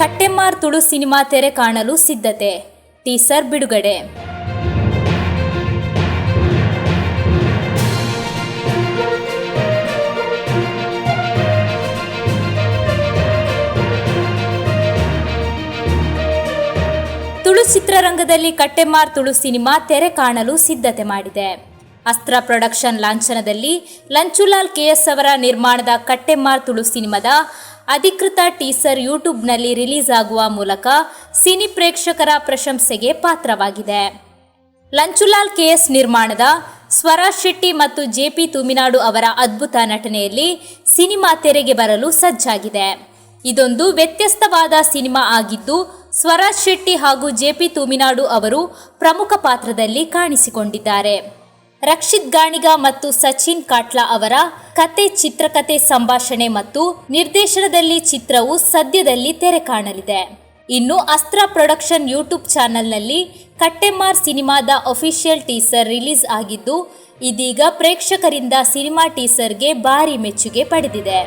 Kattemar Tulu cinema ತೆರೆ ಕಾಣಲು ಸಿದ್ಧತೆ. ಟೀಸರ್ ಬಿಡುಗಡೆ. ತುಳು ಚಿತ್ರರಂಗದಲ್ಲಿ ಕಟ್ಟೆಮಾರ್ ತುಳು ಸಿನಿಮಾ ತೆರೆ ಕಾಣಲು ಸಿದ್ಧತೆ ಮಾಡಿದೆ. ಅಸ್ತ್ರ ಪ್ರೊಡಕ್ಷನ್ ಲಾಂಛನದಲ್ಲಿ ಲಂಚುಲಾಲ್ ಕೆಎಸ್ ಅವರ ನಿರ್ಮಾಣದ ಕಟ್ಟೆಮಾರ್ ತುಳು ಸಿನಿಮಾದ ಅಧಿಕೃತ ಟೀಸರ್ ಯೂಟ್ಯೂಬ್ನಲ್ಲಿ ರಿಲೀಸ್ ಆಗುವ ಮೂಲಕ ಸಿನಿ ಪ್ರೇಕ್ಷಕರ ಪ್ರಶಂಸೆಗೆ ಪಾತ್ರವಾಗಿದೆ. ಲಂಚುಲಾಲ್ ಕೆಎಸ್ ನಿರ್ಮಾಣದ ಸ್ವರಾಜ್ ಶೆಟ್ಟಿ ಮತ್ತು ಜೆ ಪಿ ತುಮಿನಾಡು ಅವರ ಅದ್ಭುತ ನಟನೆಯಲ್ಲಿ ಸಿನಿಮಾ ತೆರೆಗೆ ಬರಲು ಸಜ್ಜಾಗಿದೆ. ಇದೊಂದು ವ್ಯತ್ಯಸ್ತವಾದ ಸಿನಿಮಾ ಆಗಿದ್ದು ಸ್ವರಾಜ್ ಶೆಟ್ಟಿ ಹಾಗೂ ಜೆ ಪಿ ತುಮಿನಾಡು ಅವರು ಪ್ರಮುಖ ಪಾತ್ರದಲ್ಲಿ ಕಾಣಿಸಿಕೊಂಡಿದ್ದಾರೆ. ರಕ್ಷಿತ್ ಗಾಣಿಗ ಮತ್ತು ಸಚಿನ್ ಕಾಟ್ಲಾ ಅವರ ಕತೆ, ಚಿತ್ರಕತೆ ಸಂಭಾಷಣೆ ಮತ್ತು ನಿರ್ದೇಶನದಲ್ಲಿ ಚಿತ್ರವು ಸದ್ಯದಲ್ಲಿ ತೆರೆ ಕಾಣಲಿದೆ. ಇನ್ನು ಅಸ್ತ್ರ ಪ್ರೊಡಕ್ಷನ್ ಯೂಟ್ಯೂಬ್ ಚಾನೆಲ್ನಲ್ಲಿ ಕಟ್ಟೆಮಾರ್ ಸಿನಿಮಾದ ಅಫಿಷಿಯಲ್ ಟೀಸರ್ ರಿಲೀಸ್ ಆಗಿದ್ದು, ಇದೀಗ ಪ್ರೇಕ್ಷಕರಿಂದ ಸಿನಿಮಾ ಟೀಸರ್ಗೆ ಭಾರಿ ಮೆಚ್ಚುಗೆ ಪಡೆದಿದೆ.